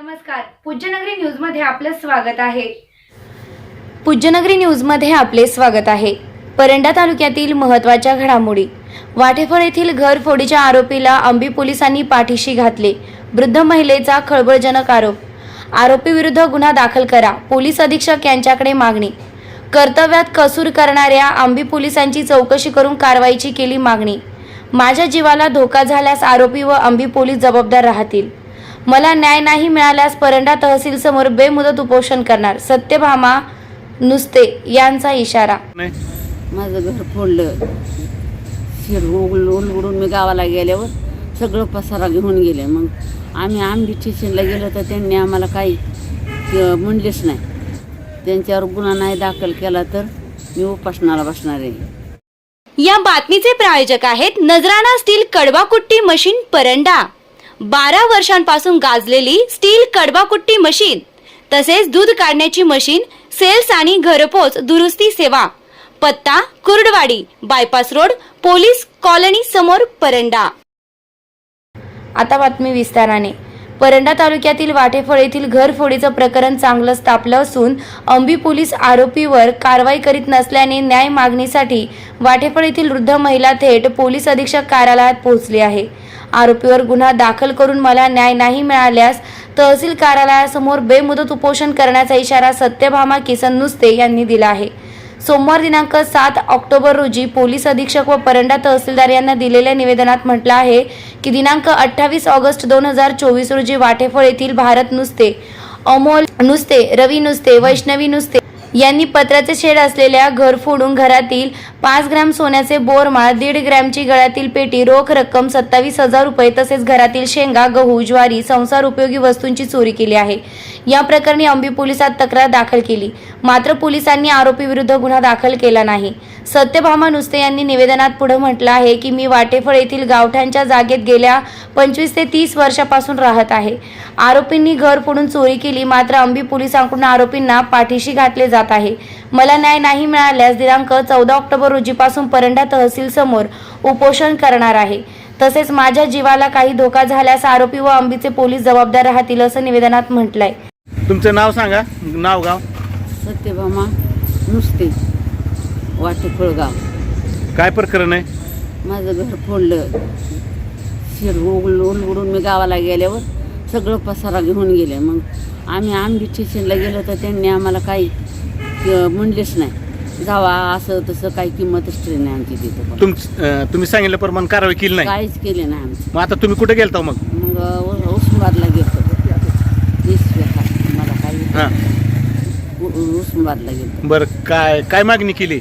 नमस्कार. पूज्यनगरी न्यूजमध्ये आपलं स्वागत आहे. पूज्यनगरी न्यूजमध्ये आपले स्वागत आहे. परंडा तालुक्यातील महत्त्वाच्या घडामोडी. वाटेफळ येथील घरफोडीच्या आरोपीला अंबी पोलिसांनी पाठीशी घातले. वृद्ध महिलेचा खळबळजनक आरोप. आरोपीविरुद्ध गुन्हा दाखल करा. पोलीस अधीक्षक यांच्याकडे मागणी. कर्तव्यात कसूर करणाऱ्या आंबी पोलिसांची चौकशी करून कारवाईची केली मागणी. माझ्या जीवाला धोका झाल्यास आरोपी व अंबी पोलीस जबाबदार राहतील. मला न्याय नाही मिळाल्यास परंडा तहसील समोर बेमुदत उपोषण करणार. सत्यभामा नुसते यांचा इशारा. माझं घर फोडलं. शिर उघडून उघडून मी गावाला गेल्यावर सगळं पसारा घेऊन गेले. मग आम्ही आंबी स्टेशनला गेलो तर त्यांनी आम्हाला काही म्हणलेच नाही. त्यांच्यावर गुन्हा नाही दाखल केला तर मी उपासनाला बसणार आहे. या बातमीचे प्रायोजक आहेत नजराणा स्टील कडवाकुट्टी मशीन परंडा. बारा वर्षांपासून गाजलेली स्टील कडवाकुट्टी मशीन तसेच दूध काढण्याची मशीन सेल्स आणि घरपोच दुरुस्ती सेवा पत्ता Kurduwadi bypass road police colony समोर परंडा. आता बातमी विस्ताराने. परंडा तालुक्यातील वाटेफळ येथील घरफोडीचं प्रकरण चांगलंच तापलं असून अंबी पोलीस आरोपीवर कारवाई करीत नसल्याने न्याय मागणीसाठी वाटेफळ येथील वृद्ध महिला थेट पोलीस अधीक्षक कार्यालयात पोहोचली आहे. आरोपीवर गुन्हा दाखल करून मला न्याय नाही मिळाल्यास तहसील कार्यालयासमोर बेमुदत उपोषण करण्याचा इशारा सत्यभामा किसन नुसते यांनी दिला आहे. सोमवार दिनांक सात ऑक्टोबर रोजी पोलीस अधीक्षक व परंडा तहसीलदार यांना दिलेल्या निवेदनात म्हटलं आहे की दिनांक अठ्ठावीस ऑगस्ट दोन हजार चोवीस रोजी वाटेफळ येथील भारत नुसते अमोल नुसते रवी नुसते वैष्णवी नुसते यांनी पत्राचे शेड असलेल्या घर फोडून घरातील पाच ग्रॅम सोन्याचे बोरमाळ दीड ग्रॅमची गळ्यातील पेटी रोख रक्कम सत्तावीस हजार रुपये तसेच घरातील शेंगा गहू ज्वारी संसार उपयोगी वस्तूंची चोरी केली आहे. या प्रकरणी अंबी पोलिसात तक्रार दाखल केली. मात्र पोलिसांनी आरोपी विरुद्ध गुन्हा दाखल केला नाही. सत्यभामा नुसते यांनी निवेदनात पुढे म्हटलं आहे की मी वाटेफळ येथील गावठांच्या जागेत गेल्या पंचवीस ते तीस वर्षापासून राहत आहे. आरोपींनी घर फोडून चोरी केली मात्र अंबी पोलिसांकडून आरोपींना पाठीशी घातले जात आहे. मला न्याय नाही मिळाल्यास दिनांक चौदा ऑक्टोबर रोजीपासून परंडा तहसील समोर उपोषण करणार आहे. तसेच माझ्या जीवाला काही धोका झाल्यास आरोपी व अंबीचे पोलीस जबाबदार राहतील असं निवेदनात म्हटलंय. तुमचं नाव सांगा. नाव गाव? सत्यभामा नुसते वाटे फळगाव काय प्रकरण आहे? माझं घर फोडलं. शिर उघडून उघडून मी गावाला गेल्यावर सगळं पसारा घेऊन गेले. मग आम्ही आंबी स्टेशनला गेलो तर त्यांनी आम्हाला काही म्हणलेच नाही. जावा असं तसं काही किंमतच ट्रेन नाही आमची तिथं तुम अं, तुम्ही सांगितल्याप्रमाणे कारवाई केली नाही. काहीच केले नाही आमचं मग आता तुम्ही कुठे गेलता मग? मग उ- उस्माबादला गेलो वीस. मला काही हां. उ- गेलो बरं काय काय मागणी केली?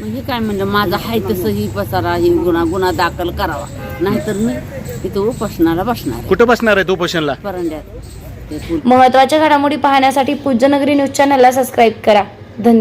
मग हे काय म्हणलं माझं आहे तसं ही पसारा ही गुन्हा गुन्हा दाखल करावा. नाहीतर मी तिथं उपासनाला बसणार कुठं बसणार आहे उपोषणला? परंड्यात. ते पूल महत्त्वाच्या घडामोडी पाहण्यासाठी पूज्यनगरी न्यूज चॅनलला सबस्क्राईब करा. धन्यवाद